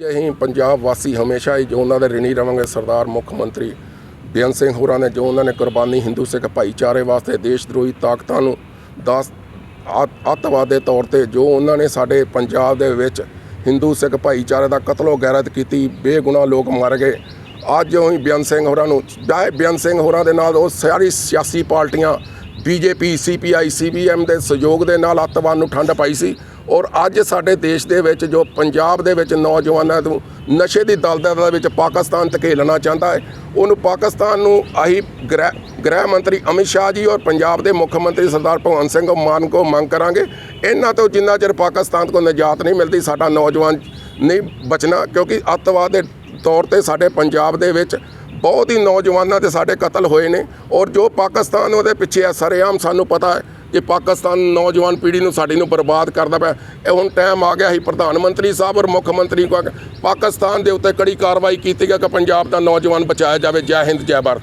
ਅਸੀਂ ਪੰਜਾਬ ਵਾਸੀ ਹਮੇਸ਼ਾ ਹੀ ਜੋ ਉਹਨਾਂ ਦੇ ਰਿਣੀ ਰਵਾਂਗੇ, ਸਰਦਾਰ ਮੁੱਖ ਮੰਤਰੀ ਬੇਅੰਤ ਸਿੰਘ ਹੋਰਾਂ ਨੇ, ਜੋ ਉਹਨਾਂ ਨੇ ਕੁਰਬਾਨੀ ਹਿੰਦੂ ਸਿੱਖ ਭਾਈਚਾਰੇ ਵਾਸਤੇ ਦੇਸ਼ ਦਰੋਹੀ ਤਾਕਤਾਂ ਨੂੰ ਦਾਸ ਅੱਤ- ਅੱਤਵਾਦ ਦੇ ਤੌਰ ਤੇ ਜੋ ਉਹਨਾਂ ਨੇ ਸਾਡੇ ਪੰਜਾਬ ਦੇ ਵਿੱਚ ਹਿੰਦੂ ਸਿੱਖ ਭਾਈਚਾਰੇ ਦਾ ਕਤਲੋ ਗੈਰਤ ਕੀਤੀ, ਬੇਗੁਨਾਹ ਲੋਕ ਮਰ ਗਏ। ਅੱਜ ਉਹੀ ਬੇਅੰਤ ਸਿੰਘ ਹੋਰਾਂ ਨੂੰ, ਚਾਹੇ ਬੇਅੰਤ ਸਿੰਘ ਹੋਰਾਂ ਦੇ ਨਾਲ ਉਹ ਸਾਰੀ ਸਿਆਸੀ ਪਾਰਟੀਆਂ, ਬੀਜੇਪੀ, ਸੀਪੀਆਈ, ਸੀਬੀਐਮ ਦੇ ਸਹਿਯੋਗ ਦੇ ਨਾਲ ਅੱਤਵਾਦ ਨੂੰ ਠੰਡ ਪਾਈ ਸੀ ਔਰ ਅੱਜ ਸਾਡੇ ਦੇਸ਼ ਦੇ ਵਿੱਚ ਜੋ ਪੰਜਾਬ ਦੇ ਵਿੱਚ ਨੌਜਵਾਨਾਂ ਨੂੰ ਨਸ਼ੇ ਦੀ ਦਲਦਲ ਦੇ ਵਿੱਚ ਪਾਕਿਸਤਾਨ ਧਕੇਲਣਾ ਚਾਹੁੰਦਾ ਹੈ, ਉਹਨੂੰ ਪਾਕਿਸਤਾਨ ਨੂੰ ਆਹੀ ਗ੍ਰਹਿ ਗ੍ਰਹਿ ਮੰਤਰੀ ਅਮਿਤ ਸ਼ਾਹ ਜੀ ਔਰ ਪੰਜਾਬ ਦੇ ਮੁੱਖ ਮੰਤਰੀ ਸਰਦਾਰ ਭਗਵੰਤ ਸਿੰਘ ਮਾਨ ਕੋ ਮੰਗ ਕਰਾਂਗੇ। ਇਹਨਾਂ ਤੋਂ ਜਿੰਨਾ ਚਿਰ ਪਾਕਿਸਤਾਨ ਕੋ ਨਿਜਾਤ ਨਹੀਂ ਮਿਲਦੀ, ਸਾਡਾ ਨੌਜਵਾਨ ਨਹੀਂ ਬਚਣਾ, ਕਿਉਂਕਿ ਅੱਤਵਾਦ ਦੇ ਤੌਰ ਤੇ ਸਾਡੇ ਪੰਜਾਬ ਦੇ ਵਿੱਚ ਬਹੁਤ ਹੀ ਨੌਜਵਾਨਾਂ 'ਤੇ ਸਾਡੇ ਕਤਲ ਹੋਏ ਨੇ। ਔਰ ਜੋ ਪਾਕਿਸਤਾਨ ਉਹਦੇ ਪਿੱਛੇ ਆ, ਸਰੇਆਮ ਸਾਨੂੰ ਪਤਾ ਹੈ ਕਿ ਪਾਕਿਸਤਾਨ ਨੌਜਵਾਨ ਪੀੜ੍ਹੀ ਨੂੰ ਸਾਡੀ ਨੂੰ ਬਰਬਾਦ ਕਰਦਾ ਪਿਆ। ਇਹ ਹੁਣ ਟਾਈਮ ਆ ਗਿਆ ਸੀ ਪ੍ਰਧਾਨ ਮੰਤਰੀ ਸਾਹਿਬ ਔਰ ਮੁੱਖ ਮੰਤਰੀ ਕੋ ਪਾਕਿਸਤਾਨ ਦੇ ਉੱਤੇ ਕੜੀ ਕਾਰਵਾਈ ਕੀਤੀ ਗਿਆ ਕਿ ਪੰਜਾਬ ਦਾ ਨੌਜਵਾਨ ਬਚਾਇਆ ਜਾਵੇ। ਜੈ ਹਿੰਦ, ਜੈ ਭਾਰਤ।